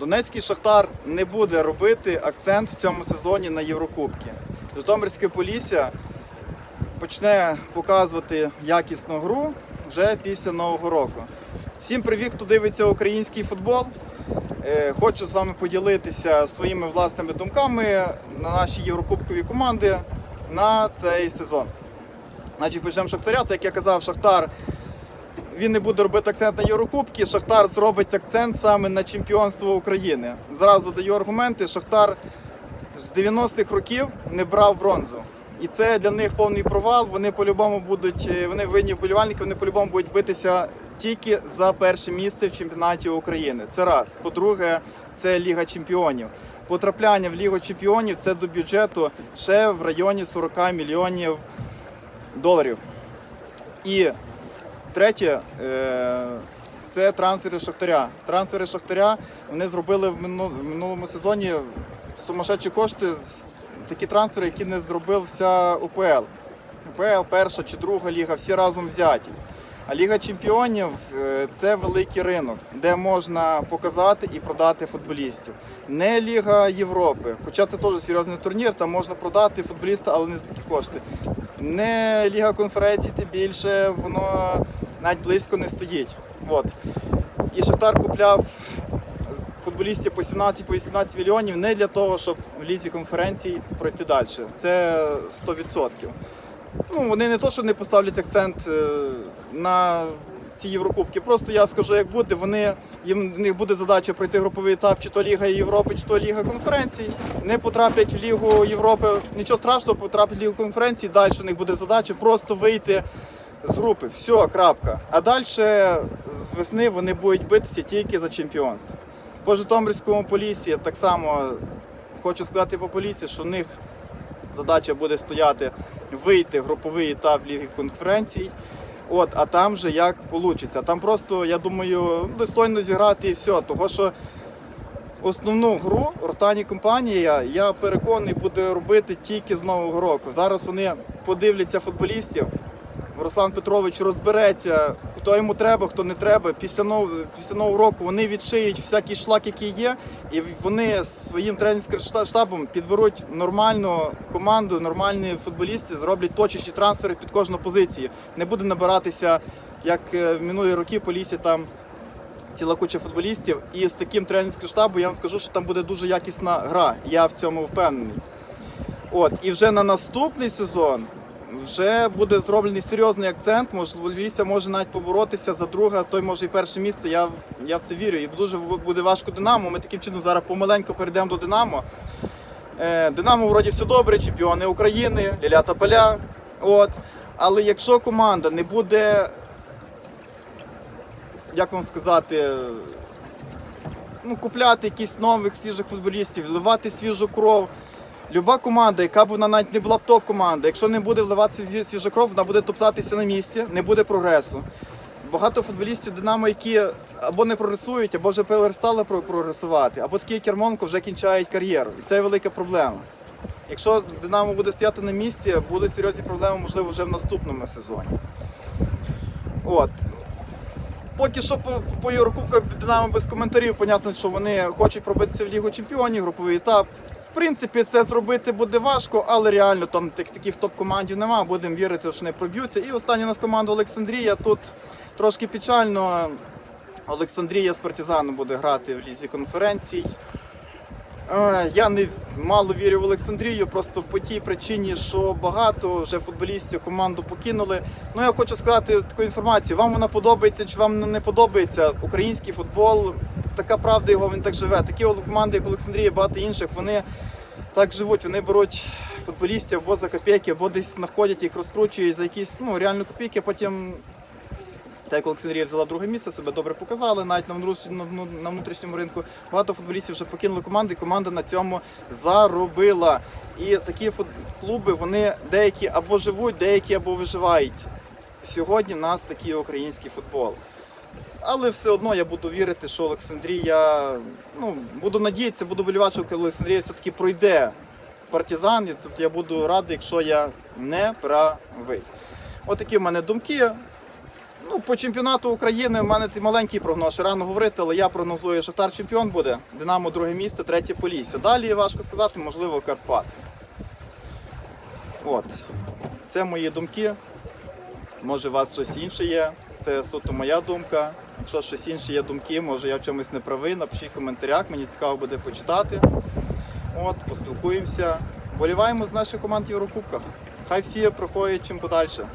Донецький Шахтар не буде робити акцент в цьому сезоні на Єврокубки. Житомирське Полісся почне показувати якісну гру вже після Нового року. Всім привіт, хто дивиться український футбол. Е, Хочу з вами поділитися своїми власними думками на наші єврокубкові команди на цей сезон. Значить, почнемо Шахтаря, так як я казав, Шахтар він не буде робити акцент на Єврокубки. Шахтар зробить акцент саме на чемпіонство України. Зразу даю аргументи. Шахтар з 90-х років не брав бронзу. І це для них повний провал. Вони по-любому будуть, е, вони винні вболівальники, вони по-любому будуть битися тільки за перше місце в чемпіонаті України. Це раз. По-друге, це Ліга Чемпіонів. Потрапляння в Лігу Чемпіонів це до бюджету ще в районі 40 мільйонів доларів. І Третє е, це трансфери Шахтаря. Трансфери Шахтаря вони зробили в минулому сезоні сумасшедші кошти, такі трансфери, які не зробив вся УПЛ. УПЛ, перша чи друга ліга, всі разом взяті. А Ліга Чемпіонів е, це великий ринок, де можна показати і продати футболістів. Не Ліга Європи, хоча це теж серйозний турнір, там можна продати футболіста, але не за такі кошти. Не Ліга конференцій, тим більше воно навіть близько не стоїть. От. І Шахтар купляв футболістів по 17-18 мільйонів не для того, щоб в лізі конференцій пройти далі. Це 100%. Ну, вони не то, що не поставлять акцент е, на ці Єврокубки. Просто я скажу, як буде, вони, їм в них буде задача пройти груповий етап, чи то Ліга Європи, чи то Ліга конференцій. Не потраплять в Лігу Європи, нічого страшного, потраплять в Лігу конференцій, далі у них буде задача просто вийти з групи. Все, крапка. А далі з весни вони будуть битися тільки за чемпіонство. По Житомирському полісі так само хочу сказати по полісі, що в них задача буде стояти вийти груповий етап Ліги конференцій. От, а там же як вийде. Там просто, я думаю, достойно зіграти і все. Того що основну гру Ротані компанія, я переконаний, буде робити тільки з Нового року. Зараз вони подивляться футболістів. Руслан Петрович розбереться, хто йому треба, хто не треба. Після нового, після нового року вони відшиють всякий шлак, який є, і вони своїм тренерським штабом підберуть нормальну команду, нормальні футболісти, зроблять точечні трансфери під кожну позицію. Не буде набиратися, як е, в минулі роки по лісі там ціла куча футболістів. І з таким тренерським штабом я вам скажу, що там буде дуже якісна гра. Я в цьому впевнений. От, і вже на наступний сезон вже буде зроблений серйозний акцент. Можливо, Львівся може навіть поборотися за друге, а той може і перше місце. Я, я в це вірю. І дуже буде важко Динамо. Ми таким чином зараз помаленьку перейдемо до Динамо. Е, Динамо вроді все добре, чемпіони України, Лілята Поля. От. Але якщо команда не буде, як вам сказати, ну, купляти якісь нових свіжих футболістів, вливати свіжу кров. Люба команда, яка б вона навіть не була б топ-команда, якщо не буде вливати сві- свіжу кров, вона буде топтатися на місці, не буде прогресу. Багато футболістів Динамо, які або не прогресують, або вже перестали прогресувати, або такі як Ярмонко вже кінчають кар'єру. І це велика проблема. Якщо Динамо буде стояти на місці, будуть серйозні проблеми, можливо, вже в наступному сезоні. От. Поки що по, по Єврокубках Динамо без коментарів. Понятно, що вони хочуть пробитися в Лігу Чемпіонів, груповий етап. В принципі, це зробити буде важко, але реально там таких топ-командів немає. Будемо вірити, що не проб'ються. І остання у нас команда Олександрія. Тут трошки печально. Олександрія з партизаном буде грати в лізі конференцій. Е, Я не мало вірю в Олександрію, просто по тій причині, що багато вже футболістів команду покинули. Ну я хочу сказати таку інформацію. Вам вона подобається чи вам не подобається український футбол. Така правда його він так живе. Такі команди, як Олександрія, багато інших, вони так живуть. Вони беруть футболістів або за копійки, або десь знаходять їх, розкручують за якісь ну реально копійки, потім так як Олександрія взяла друге місце, себе добре показали, навіть на внутріш- на на внутрішньому ринку. Багато футболістів вже покинули команди, і команда на цьому заробила. І такі клуби, вони деякі або живуть, деякі або виживають. Сьогодні в нас такий український футбол. Але все одно я буду вірити, що Олександрія, ну, буду надіятися, буду болівати, що Олександрія все-таки пройде партизан. І Тобто я буду радий, якщо я не правий. Отакі в мене думки. Ну, по чемпіонату України в мене маленький прогноз. Рано говорити, але я прогнозую, Шахтар чемпіон буде. Динамо друге місце, третє Полісся. Далі важко сказати, можливо, Карпат. От. Це мої думки. Може, у вас щось інше є. Це суто моя думка. Якщо щось інше є думки, може я в чомусь не правий, напишіть в коментарях, мені цікаво буде почитати. От, поспілкуємося. Боліваємо з наших команд в Єврокубках. Хай всі проходять чим подальше.